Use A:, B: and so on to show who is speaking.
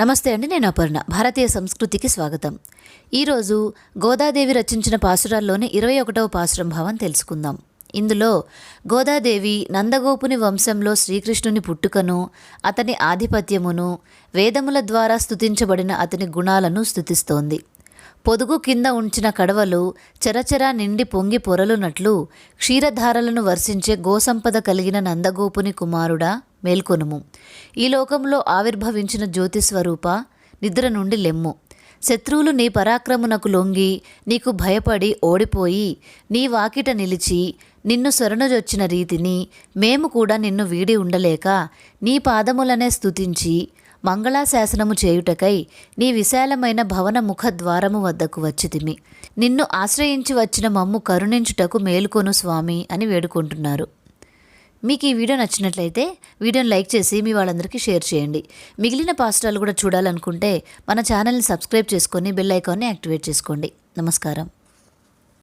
A: నమస్తే అండి నేను అపర్ణ. భారతీయ సంస్కృతికి స్వాగతం. ఈరోజు గోదాదేవి రచించిన పాసురాల్లోని ఇరవై ఒకటవ పాసురం భావం తెలుసుకుందాం. ఇందులో గోదాదేవి నందగోపుని వంశంలో శ్రీకృష్ణుని పుట్టుకను అతని ఆధిపత్యమును వేదముల ద్వారా స్తుతించబడిన అతని గుణాలను స్థుతిస్తోంది పొదుగు కింద ఉంచిన కడవలు చరచరా నిండి పొంగి పొరలునట్లు క్షీరధారలను వర్షించే గోసంపద కలిగిన నందగోపుని కుమారుడా మేల్కొనుము. ఈ లోకంలో ఆవిర్భవించిన జ్యోతిస్వరూప నిద్ర నుండి లెమ్ము. శత్రువులు నీ పరాక్రమునకు లొంగి నీకు భయపడి ఓడిపోయి నీ వాకిట నిలిచి నిన్ను శరణుజొచ్చిన రీతిని మేము కూడా నిన్ను వీడి ఉండలేక నీ పాదములనే స్తుతించి మంగళాశాసనము చేయుటకై నీ విశాలమైన భవన ముఖ ద్వారము వద్దకు వచ్చితిమి. నిన్ను ఆశ్రయించి వచ్చిన మమ్ము కరుణించుటకు మేలుకొను స్వామి అని వేడుకుంటున్నారు. మీకు ఈ వీడియో నచ్చినట్లయితే వీడియోని లైక్ చేసి మీ వాళ్ళందరికీ షేర్ చేయండి. మిగిలిన పాస్టాలు కూడా చూడాలనుకుంటే మన ఛానల్ని సబ్స్క్రైబ్ చేసుకొని బెల్ ఐకాన్ని యాక్టివేట్ చేసుకోండి. నమస్కారం.